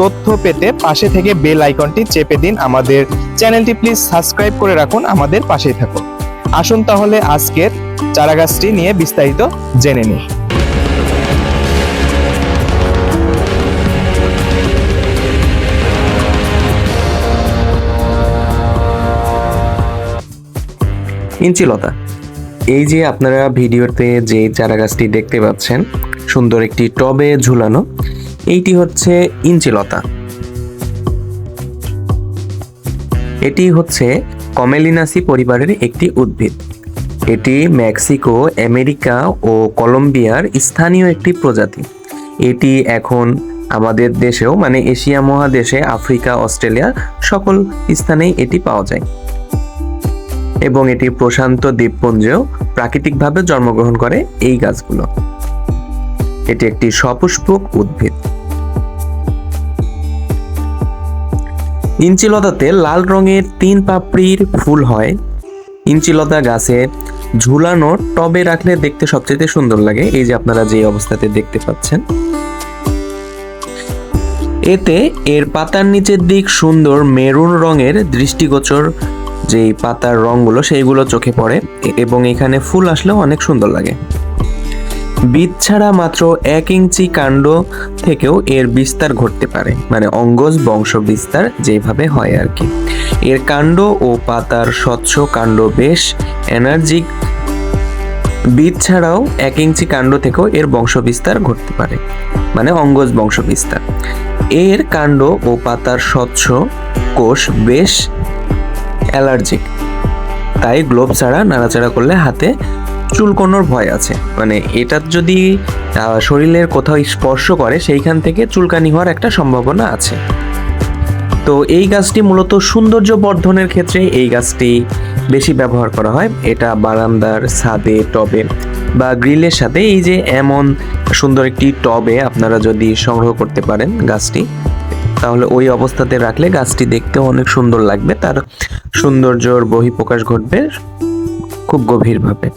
তথ্য পেতে পাশে থেকে বেল আইকনটি চেপে দিন আমাদের চ্যানেলটি। প্লিজ সাবস্ক্রাইব করে রাখুন আমাদের পাশেই থাকুন। আসুন তাহলে আজকের চারাগাছটি নিয়ে বিস্তারিত জেনে নিই। ইঞ্চিলতা, এই যে আপনারা ভিডিওতে যে চারা গাছটি দেখতে পাচ্ছেন, সুন্দর একটি টবে ঝুলানো এইটি হচ্ছে ইঞ্চিলতা। এটি হচ্ছে কমেলিনাসি পরিবারের একটি উদ্ভিদ। এটি মেক্সিকো, আমেরিকা ও কলম্বিয়ার স্থানীয় একটি প্রজাতি। এটি এখন আমাদের দেশেও মানে এশিয়া মহাদেশে, আফ্রিকা, অস্ট্রেলিয়া সকল স্থানেই এটি পাওয়া যায়। এবং এটি প্রশান্ত দ্বীপপুঞ্জেও প্রাকৃতিকভাবে জন্মগ্রহণ করে এই গাছগুলো। এটি একটি সপুষ্পক উদ্ভিদ। ইঞ্চিলতাতে লাল রঙের তিন পাপড়ির ফুল হয়। ইঞ্চিলতা গাছে ঝুলানো টবে রাখলে দেখতে সবচেয়ে সুন্দর লাগে। এই যে আপনারা যে অবস্থাতে দেখতে পাচ্ছেন। এতে এর পাতার নিচের দিক সুন্দর মেরুন রঙের দৃষ্টিগোচর যেই পাতার রঙগুলো, সেইগুলো চোখে পড়ে। এবং এখানে ফুল আসলেও অনেক সুন্দর লাগে। বীজ ছাড়া মাত্র এক ইঞ্চি কাণ্ড থেকেও এর বিস্তার ঘটতে পারে। মানে অঙ্গজ বংশ বিস্তার যেভাবে হয় আর কি। এর কাণ্ড ও পাতার স্বচ্ছ কাণ্ড বেশ এনার্জিক। বীজ ছাড়াও এক ইঞ্চি কাণ্ড থেকেও এর বংশ বিস্তার ঘটতে পারে। মানে অঙ্গজ বংশ বিস্তার এর কাণ্ড ও পাতার স্বচ্ছ কোষ বেশ অ্যালার্জিক তাই গ্লোভ ছাড়া নাড়াচাড়া করলে হাতে চুলকোনোর ভয় আছে। মানে এটা যদি শরীরের কোথাও স্পর্শ করে, সেইখান থেকে চুলকানি হওয়ার একটা সম্ভাবনা আছে। তো এই গাছটি মূলত সৌন্দর্য বর্ধনের ক্ষেত্রে এই গাছটি বেশি ব্যবহার করা হয়। এটা বারান্দার ছাদে, টবে বা গ্রিলের সাথে এই যে এমন সুন্দর একটি টবে আপনারা যদি সংগ্রহ করতে পারেন গাছটি, তাহলে ওই অবস্থাতে রাখলে গাছটি দেখতে অনেক সুন্দর লাগবে। তার সৌন্দর্যর বহিঃপ্রকাশ ঘটবে খুব গভীরভাবে।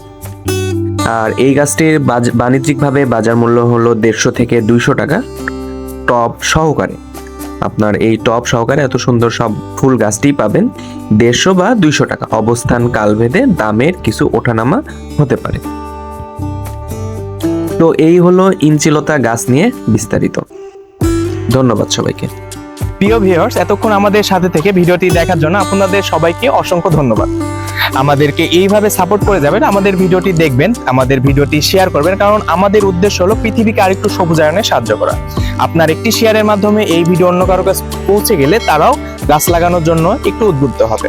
আর এই গাছটির বাণিজ্যিকভাবে বাজার মূল্য হলো দেড়শো থেকে দুইশো টাকা টপ সহকারে। আপনার এই টপ সহকারে এত সুন্দর সব ফুল গাছটি পাবেন দেড়শো বা দুইশো টাকা। অবস্থান কালভেদে, দামের কিছু ওঠানামা হতে পারে। তো এই হলো ইঞ্চিলতা গাছ নিয়ে বিস্তারিত। ধন্যবাদ সবাইকে। প্রিয় ভিউয়ার্স এতক্ষণ আমাদের সাথে থেকে ভিডিওটি দেখার জন্য আপনাদের সবাইকে অসংখ্য ধন্যবাদ। আমাদেরকে এইভাবে সাপোর্ট করে যাবেন, আমাদের ভিডিওটি দেখবেন, আমাদের ভিডিওটি শেয়ার করবেন, কারণ আমাদের উদ্দেশ্য হলো পৃথিবীকে আরেকটু সবুজায়নে সাহায্য করা। আপনার একটি শেয়ারের মাধ্যমে এই ভিডিও অন্য কারও কাছে পৌঁছে গেলে তারাও গাছ লাগানোর জন্য একটু উদ্বুদ্ধ হবে।